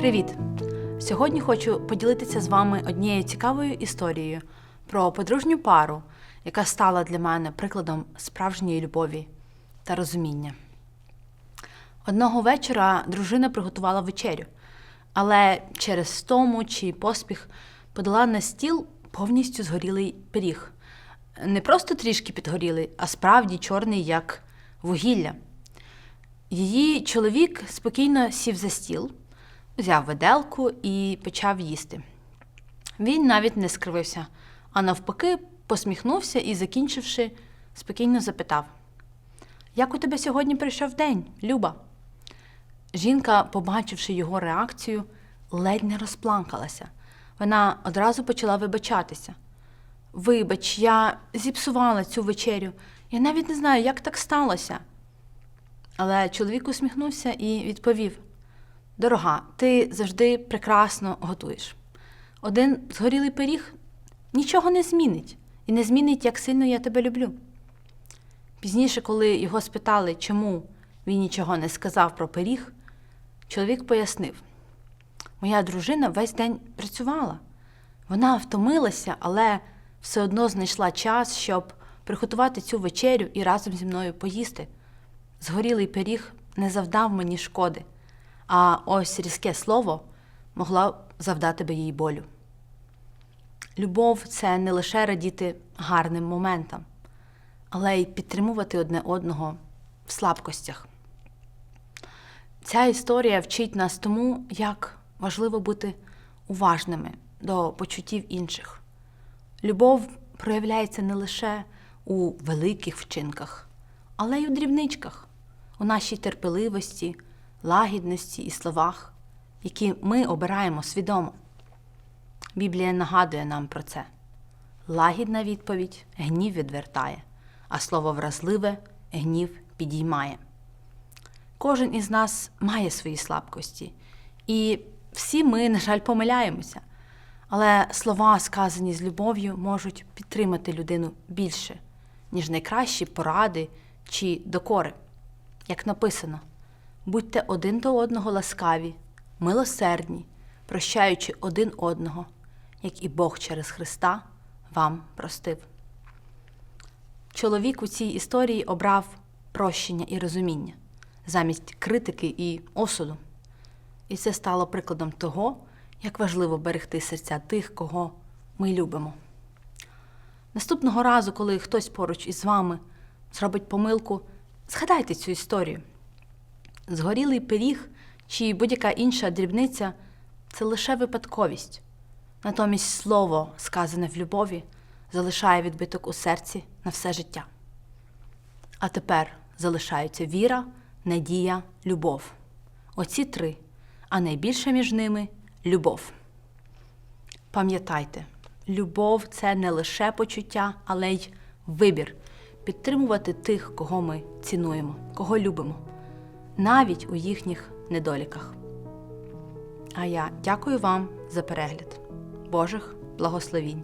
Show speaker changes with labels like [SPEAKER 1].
[SPEAKER 1] Привіт! Сьогодні хочу поділитися з вами однією цікавою історією про подружню пару, яка стала для мене прикладом справжньої любові та розуміння. Одного вечора дружина приготувала вечерю, але через стому чи поспіх подала на стіл повністю згорілий пиріг. Не просто трішки підгорілий, а справді чорний, як вугілля. Її чоловік спокійно сів за стіл, взяв виделку і почав їсти. Він навіть не скривився, а навпаки, посміхнувся і, закінчивши, спокійно запитав: Як у тебе сьогодні прийшов день, Люба? Жінка, побачивши його реакцію, ледь не розплакалася. Вона одразу почала вибачатися. Вибач, я зіпсувала цю вечерю. Я навіть не знаю, як так сталося. Але чоловік усміхнувся і відповів: Дорога, ти завжди прекрасно готуєш. Один згорілий пиріг нічого не змінить і не змінить, як сильно я тебе люблю. Пізніше, коли його спитали, чому він нічого не сказав про пиріг, чоловік пояснив: Моя дружина весь день працювала. Вона втомилася, але все одно знайшла час, щоб приготувати цю вечерю і разом зі мною поїсти. Згорілий пиріг не завдав мені шкоди, а ось різке слово могло завдати би їй болю. Любов це не лише радіти гарним моментам, але й підтримувати одне одного в слабкостях. Ця історія вчить нас тому, як важливо бути уважними до почуттів інших. Любов проявляється не лише у великих вчинках, але й у дрібничках, у нашій терпеливості, лагідності і словах, які ми обираємо свідомо. Біблія нагадує нам про це. Лагідна відповідь гнів відвертає, а слово вразливе гнів підіймає. Кожен із нас має свої слабкості, і всі ми, на жаль, помиляємося. Але слова, сказані з любов'ю, можуть підтримати людину більше, ніж найкращі поради чи докори. Як написано, будьте один до одного ласкаві, милосердні, прощаючи один одного, як і Бог через Христа вам простив. Чоловік у цій історії обрав прощення і розуміння замість критики і осуду. І це стало прикладом того, як важливо берегти серця тих, кого ми любимо. Наступного разу, коли хтось поруч із вами зробить помилку, згадайте цю історію. Згорілий пиріг чи будь-яка інша дрібниця це лише випадковість. Натомість слово, сказане в любові, залишає відбиток у серці на все життя. А тепер залишаються віра, надія, любов. Оці три, а найбільше між ними любов. Пам'ятайте, любов це не лише почуття, але й вибір підтримувати тих, кого ми цінуємо, кого любимо, навіть у їхніх недоліках. А я дякую вам за перегляд. Божих благословінь!